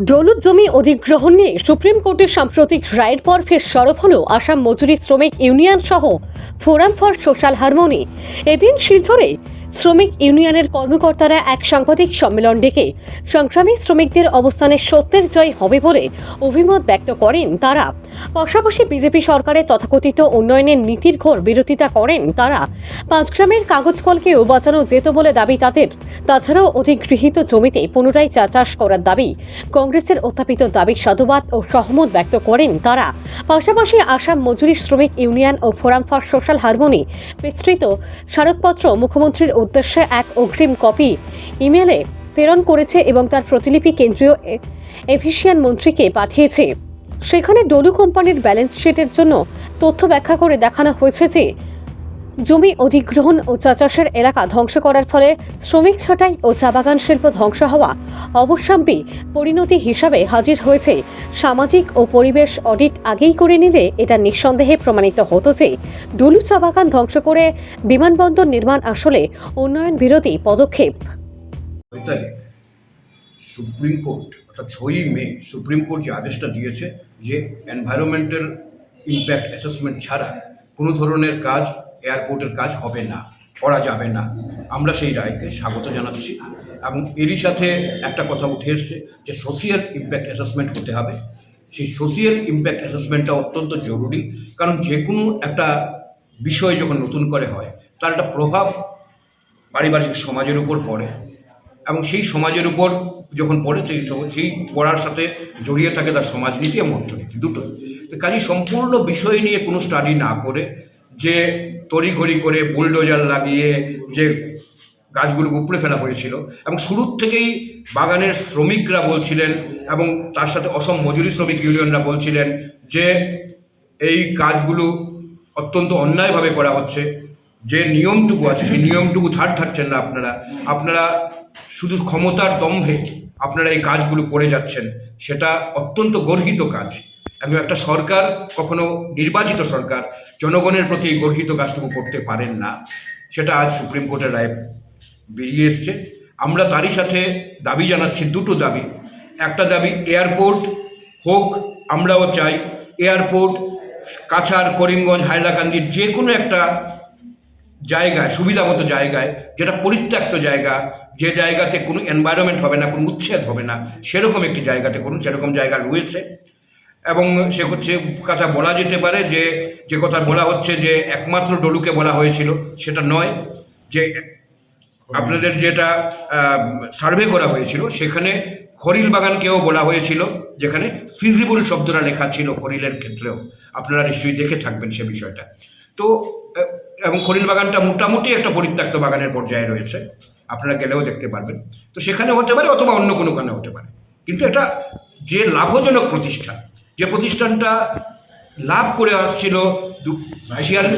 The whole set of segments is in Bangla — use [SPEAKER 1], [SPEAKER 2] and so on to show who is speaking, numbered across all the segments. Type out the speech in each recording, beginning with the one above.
[SPEAKER 1] দৌলত জমি অধিগ্রহণ নিয়ে সুপ্রিম কোর্টের সাম্প্রতিক রায়ের পর ফের সরব হল আসাম মজুরি শ্রমিক ইউনিয়ন সহ ফোরাম ফর সোশ্যাল হারমোনি। এদিন শিলচরে শ্রমিক ইউনিয়নের কর্মকর্তারা এক সাংবাদিক সম্মেলন ডেকে, সংগ্রামী শ্রমিকদের অবস্থানের সত্যের জয় হবে বলে অভিমত ব্যক্ত করেন তারা। পাশাপাশি বিজেপি সরকারের তথাকথিত উন্নয়নের নীতির ঘোর বিরোধিতা করেন তারা। পাঁচগ্রামের কাগজ কলকেও বাঁচানো যেত বলে দাবি তাদের। তাছাড়াও অধিগৃহীত জমিতে পুনরায় চা চাষ করার দাবি কংগ্রেসের উত্থাপিত দাবির সাধুবাদ ও সহমত ব্যক্ত করেন তারা। পাশাপাশি আসাম মজুরি শ্রমিক ইউনিয়ন ও ফোরাম ফর সোশ্যাল হারমোনি বিস্তৃত স্মারকপত্র মুখ্যমন্ত্রীর উদ্দেশ্যে এক অগ্রিম কপি ইমেলে প্রেরণ করেছে এবং তার প্রতিলিপি কেন্দ্রীয় এফিসিয়ান মন্ত্রীকে পাঠিয়েছে। সেখানে ডলু কোম্পানির ব্যালেন্স শিটের জন্য তথ্য ব্যাখ্যা করে দেখানো হয়েছে যে জমি অধিগ্রহণ ও চা চাষের এলাকা ধ্বংস করার ফলে শ্রমিক ছাঁটাই ও চা বাগান শিল্প ধ্বংস হওয়া অবশ্যম্পী পরিণতি হিসাবে হাজির হয়েছে। সামাজিক ও পরিবেশ অডিট আগেই করে নিলে এটা নিঃসন্দেহে প্রমাণিত হতো যে ডুলু চা বাগান ধ্বংস করে বিমানবন্দর নির্মাণ আসলে উন্নয়ন বিরোধী পদক্ষেপ।
[SPEAKER 2] সুপ্রিম কোর্ট, অর্থাৎ ছয়ই মে, সুপ্রিম কোর্ট যে আদেশটা দিয়েছে যে এনভায়রনমেন্টাল ইম্প্যাক্ট অ্যাসেসমেন্ট ছাড়া কোনো ধরনের কাজ এয়ারপোর্টের কাজ হবে না, করা যাবে না। আমরা সেই রায়কে স্বাগত জানাচ্ছি এবং এরই সাথে একটা কথা উঠে এসছে যে সোশিয়াল ইম্প্যাক্ট অ্যাসেসমেন্ট হতে হবে। সেই সোশিয়াল ইম্প্যাক্ট অ্যাসেসমেন্টটা অত্যন্ত জরুরি, কারণ যে কোনো একটা বিষয় যখন নতুন করে হয়, তার একটা প্রভাব পারিবারিক সমাজের উপর পড়ে এবং সেই সমাজের উপর যখন পড়ে, সেই সেই পড়ার সাথে জড়িয়ে থাকে তার সমাজনীতি এবং অর্থনীতি দুটো তো কাজে সম্পূর্ণ বিষয় নিয়ে কোনো স্টাডি না করে যে তড়িঘড়ি করে বুলডোজার লাগিয়ে যে গাছগুলো উপড়ে ফেলা হয়েছিল এবং শুরুর থেকেই বাগানের শ্রমিকরা বলছিলেন এবং তার সাথে অসম মজুরি শ্রমিক ইউনিয়নরা বলছিলেন যে এই কাজগুলো অত্যন্ত অন্যায়ভাবে করা হচ্ছে, যে নিয়মটুকু আছে সেই নিয়মটুকু ধার থাকছেন না আপনারা। আপনারা শুধু ক্ষমতার দম্ভে আপনারা এই কাজগুলো করে যাচ্ছেন, সেটা অত্যন্ত গর্হিত কাজ। এবং একটা সরকার কখনো নির্বাচিত সরকার জনগণের প্রতি গর্হিত কাজটুকু করতে পারেন না। সেটা আজ সুপ্রিম কোর্টের রায় বেরিয়ে এসছে। আমরা তারই সাথে দাবি জানাচ্ছি, দুটো দাবি। একটা দাবি, এয়ারপোর্ট হোক, আমরাও চাই। এয়ারপোর্ট, কাছাড়, করিমগঞ্জ, হাইলাকান্দির যে কোনো একটা জায়গায় সুবিধা মতো জায়গায়, যেটা পরিত্যক্ত জায়গা, যে জায়গাতে কোনো এনভায়রনমেন্ট হবে না, কোনো উচ্ছেদ হবে না, সেরকম একটি জায়গাতে করুন, সেরকম জায়গা রয়েছে। এবং সে হচ্ছে কথা বলা যেতে পারে যে যে কথা বলা হচ্ছে যে একমাত্র ডলুকে বলা হয়েছিল, সেটা নয়। যে আপনাদের যেটা সার্ভে করা হয়েছিল, সেখানে খরিল বাগানকেও বলা হয়েছিল, যেখানে ফিজিবল শব্দটা লেখা ছিল খরিলের ক্ষেত্রেও। আপনারা নিশ্চয়ই দেখে থাকবেন সে বিষয়টা। তো এবং খরিল বাগানটা মোটামুটি একটা পরিত্যক্ত বাগানের পর্যায়ে রয়েছে। আপনারা গেলেও দেখতে পারবেন। তো সেখানে হতে পারে অথবা অন্য কোনো কানে হতে পারে। কিন্তু এটা যে লাভজনক প্রতিষ্ঠান যে প্রতিষ্ঠানটা লাভ করে আসছিল দু-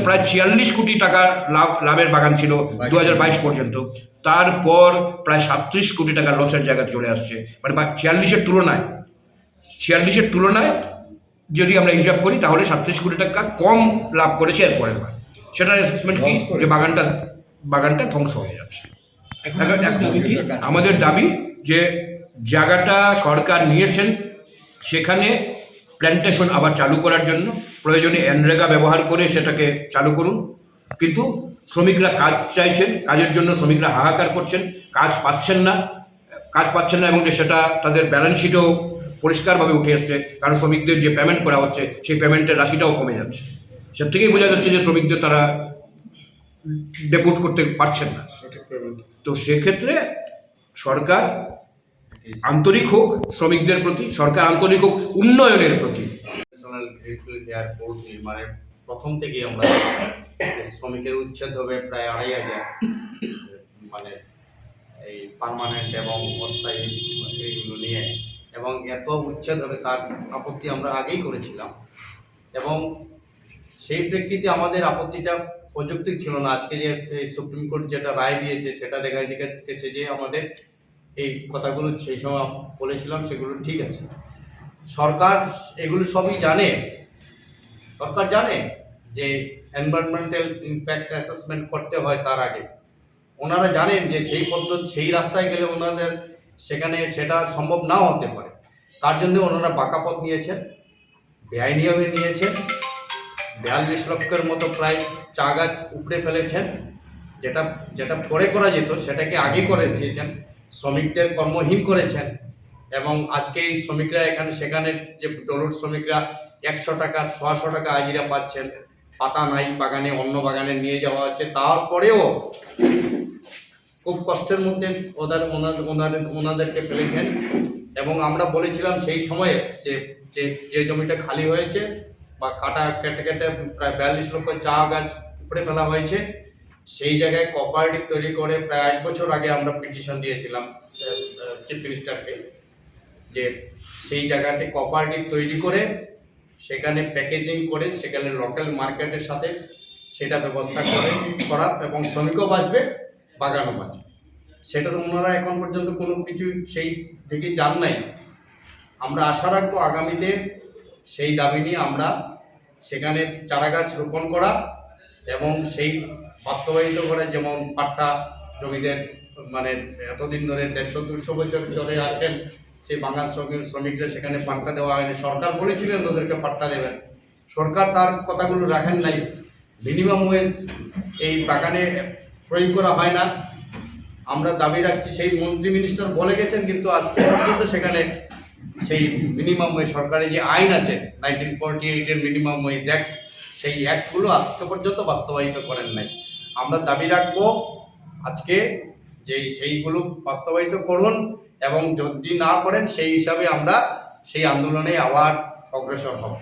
[SPEAKER 2] প্রায় ছিয়াল্লিশ কোটি টাকার লাভ লাভের বাগান ছিল দু হাজার বাইশ পর্যন্ত। তারপর প্রায় সাতত্রিশ কোটি টাকা লসের জায়গায় চলে আসছে। মানে বা ছিয়াল্লিশের তুলনায় ছিয়াল্লিশের তুলনায় যদি আমরা হিসাব করি তাহলে সাতত্রিশ কোটি টাকা কম লাভ করেছে এর পরের বার। সেটার অ্যাসেসমেন্ট কি? যে বাগানটা বাগানটা ধ্বংস হয়ে যাচ্ছে। আমাদের দাবি যে জায়গাটা সরকার নিয়েছেন সেখানে প্ল্যান্টেশন আবার চালু করার জন্য প্রয়োজনে এনরেগা ব্যবহার করে সেটাকে চালু করুন। কিন্তু শ্রমিকরা কাজ চাইছেন কাজের জন্য শ্রমিকরা হাহাকার করছেন কাজ পাচ্ছেন না কাজ পাচ্ছেন না এবং সেটা তাদের ব্যালেন্স শিটও পরিষ্কারভাবে উঠে এসছে কারণ শ্রমিকদের যে পেমেন্ট করা হচ্ছে সেই পেমেন্টের রাশিটাও কমে যাচ্ছে। সে থেকেই বোঝা যাচ্ছে যে শ্রমিকদের তারা ডেপুট করতে পারছেন না। তো সেক্ষেত্রে সরকার আন্তরিক হোক, শ্রমিকদের প্রতি, সরকার আন্তরিক হোক, উন্নয়নের প্রতি।
[SPEAKER 3] নির্মাণের প্রথম থেকে আমরা শ্রমিকের উচ্ছেদ হবে প্রায় আড়াই হাজার মানে এই পারমানেন্ট এবং অস্থায়ী এইগুলো নিয়ে। এবং এত উচ্ছেদ হবে তার আপত্তি আমরা আগেই করেছিলাম। এবং সেই প্রেক্ষিতে আমাদের আপত্তিটা প্রযুক্তিক ছিল না। আজকে যে সুপ্রিম কোর্ট যেটা রায় দিয়েছে, সেটা দেখা গেছে যে আমাদের এই কথাগুলো সেই সময় বলেছিলাম সেগুলো ঠিক আছে। সরকার এগুলো সবই জানে। সরকার জানে যে এনভায়রনমেন্টাল ইম্প্যাক্ট অ্যাসেসমেন্ট করতে হয় তার আগে। ওনারা জানেন যে সেই পদ্ধতি সেই রাস্তায় গেলে ওনাদের সেখানে সেটা সম্ভব নাও হতে পারে। তার জন্য ওনারা বাঁকা পথ নিয়েছেন বেআইনিভাবে নিয়েছেন, বিয়াল্লিশ লক্ষের মতো প্রায় চা গাছ উপড়ে ফেলেছেন। যেটা যেটা পরে করা যেত, সেটাকে আগে করে দিয়েছেন। শ্রমিকদের কর্মহীন করেছেন এবং আজকে এই শ্রমিকরা এখানে, সেখানে যে ডলুর শ্রমিকরা একশো টাকা ছশো টাকা হাজিরা পাচ্ছেন, পাতা নাই, বাগানে, অন্য বাগানে নিয়ে যাওয়া হচ্ছে। তারপরেও খুব কষ্টের মধ্যে ওদের ওনাদের ওনাদের ওনাদেরকে ফেলেছেন এবং আমরা বলেছিলাম সেই সময়ে যে যে জমিটা খালি হয়েছে বা কাটা, কেটে কেটে প্রায় বিয়াল্লিশ লক্ষ চা গাছ উপড়ে ফেলা হয়েছে। সেই জায়গায় কোঅপারেটিভ তৈরি করে প্রায় এক বছর আগে আমরা পিটিশন দিয়েছিলাম চিফ মিনিস্টারকে যে সেই জায়গাতে কোঅপারেটিভ তৈরি করে সেখানে প্যাকেজিং করে সেখানে লোকাল মার্কেটের সাথে সেটা ব্যবস্থা করে করা এবং শ্রমিকও বাঁচবে, বাগানও বাঁচবে। সেটা তো ওনারা এখন পর্যন্ত কোনো কিছু সেই দিকে যান নাই। আমরা আশা রাখব আগামীতে সেই দাবি নিয়ে আমরা সেখানে চারা গাছ রোপণ করা এবং সেই বাস্তবায়িত করে যেমন পাট্টা জমিদের মানে এতদিন ধরে দেড়শো, দুশো বছর ধরে আছেন সেই বাঙাল শ্রমিক, শ্রমিকরা সেখানে পাট্টা দেওয়া হয়নি। সরকার বলেছিলেন ওদেরকে পাট্টা দেবেন। সরকার তার কথাগুলো রাখেন নাই। মিনিমাম ওয়েজ এই বাগানে প্রয়োগ করা হয় না। আমরা দাবি রাখছি, সেই মন্ত্রী মিনিস্টার বলে গেছেন, কিন্তু আজকে পর্যন্ত সেখানে সেই মিনিমাম ওয়েজ সরকারি যে আইন আছে, নাইনটিন ফোরটি এইটের মিনিমাম ওয়েজ অ্যাক্ট, সেই অ্যাক্টগুলো আজকে পর্যন্ত বাস্তবায়িত করেন নাই। আমরা দাবি রাখব আজকে যে সেইগুলো বাস্তবায়িত করুন এবং যদি না করেন সেই হিসাবে আমরা সেই আন্দোলনে আবার অগ্রসর হব।